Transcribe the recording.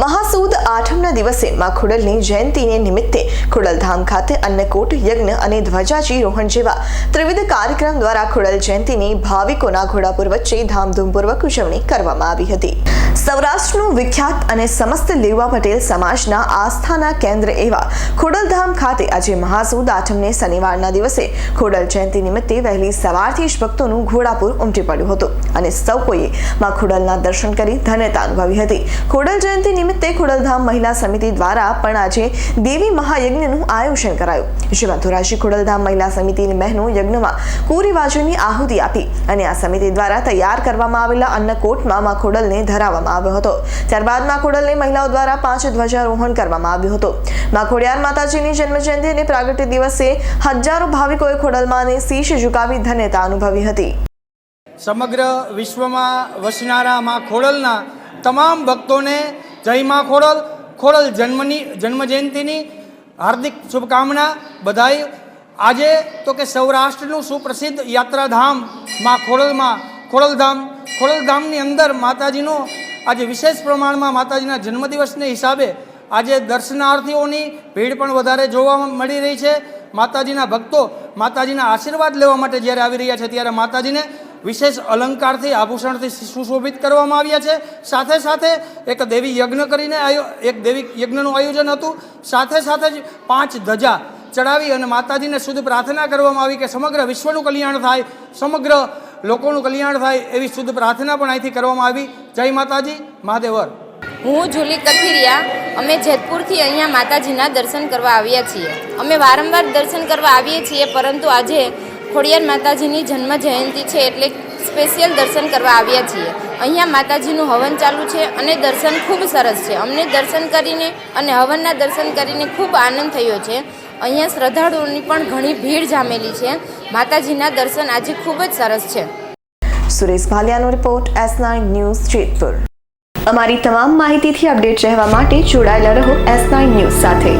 મહાસુદ આઠમના દિવસે માં ખોડલની જયંતિને નિમિત્તે ખોડલધામ ખાતે અન્નકૂટ, યજ્ઞ અને ધ્વજાજી રોહણ જેવા ત્રિવિધ કાર્યક્રમ દ્વારા ખોડલ જયંતિની ભાવિકોના ઘોડાપુર વચ્ચે ધામધૂમપૂર્વક ઉજવણી કરવામાં આવી હતી. સૌરાષ્ટ્રનું વિખ્યાત અને સમસ્ત લેવા પટેલ સમાજના આસ્થાના કેન્દ્ર એવા ખોડલધામ ખાતે આજે મહાસુદ આઠમને શનિવારના દિવસે ખોડલ જયંતી નિમિત્તે વહેલી સવારથી જ ભક્તોનું ઘોડાપુર ઉમટી પડ્યું હતું અને સૌ કોઈએ માં ખોડલના દર્શન કરી ધન્યતા અનુભવી હતી. ખોડલ જયંતી નિમિત્તે ખોડલધામ મહિલા સમિતિ દ્વારા પણ આજે દેવી મહાયજ્ઞનું આયોજન કરાયું. જેમાં ધોરાજી ખોડલધામ મહિલા સમિતિની બહેનો યજ્ઞમાં કુરિવાજોની આહુતિ આપી અને આ સમિતિ દ્વારા તૈયાર કરવામાં આવેલા અન્નકોટમાં માં ખોડલને ધરાવવામાં આવ્યો હતો. ત્યારબાદમાં ખોડલને મહિલાઓ દ્વારા પાંચ ધ્વજારોહણ કરવામાં આવ્યું હતું. માં ખોડિયાર માતાજીની જન્મજયંતિ અને પ્રાગટ્ય દિવસે હજારો ભાવિકોએ ખોડલમાંને શીશ ઝુકાવી ધન્યતા અનુભવી હતી. સમગ્ર વિશ્વમાં વસનારા માં ખોડલના તમામ ભક્તોને જય માં ખોડલ. ખોડલ જન્મની, જન્મજયંતિની હાર્દિક શુભકામના બધાય. આજે તો કે સૌરાષ્ટ્રનું સુપ્રસિદ્ધ યાત્રાધામમાં ખોરલમાં ખોરલધામ ખોરલધામની અંદર માતાજીનો આજે વિશેષ પ્રમાણમાં માતાજીના જન્મદિવસને હિસાબે આજે દર્શનાર્થીઓની ભીડ પણ વધારે જોવા મળી રહી છે. માતાજીના ભક્તો માતાજીના આશીર્વાદ લેવા માટે જ્યારે આવી રહ્યા છે, ત્યારે માતાજીને વિશેષ અલંકારથી, આભૂષણથી સુશોભિત કરવામાં આવ્યા છે. સાથે સાથે એક દેવી યજ્ઞ કરીને આયો એક દેવી યજ્ઞનું આયોજન હતું. સાથે સાથે જ પાંચ ધજા ચડાવી અને માતાજીને શુદ્ધ પ્રાર્થના કરવામાં આવી કે સમગ્ર વિશ્વનું કલ્યાણ થાય, સમગ્ર લોકોનું કલ્યાણ થાય એવી શુદ્ધ પ્રાર્થના પણ અહીંથી કરવામાં આવી. જય માતાજી મહાદેવર હું જુલી કથિરિયા. અમે જેતપુરથી અહીંયા માતાજીના દર્શન કરવા આવ્યા છીએ. અમે વારંવાર દર્શન કરવા આવીએ છીએ, પરંતુ આજે ખોડિયાર માતાજીની જન્મ જયંતિ છે એટલે સ્પેશિયલ દર્શન કરવા આવ્યા છીએ. અહીંયા માતાજીનું હવન ચાલુ છે અને દર્શન ખૂબ સરસ છે. અમને દર્શન કરીને અને હવનના દર્શન કરીને ખૂબ આનંદ થયો છે. અહીંયા શ્રદ્ધાળુઓની પણ ઘણી ભીડ જામેલી છે. માતાજીના દર્શન આજે ખૂબ જ સરસ છે. Suresh ભાલિયાનો report S nine news Jetpur. અમારી તમામ માહિતીથી અપડેટ રહેવા માટે જોડાયેલા રહો એસ નાઇન ન્યૂઝ સાથે.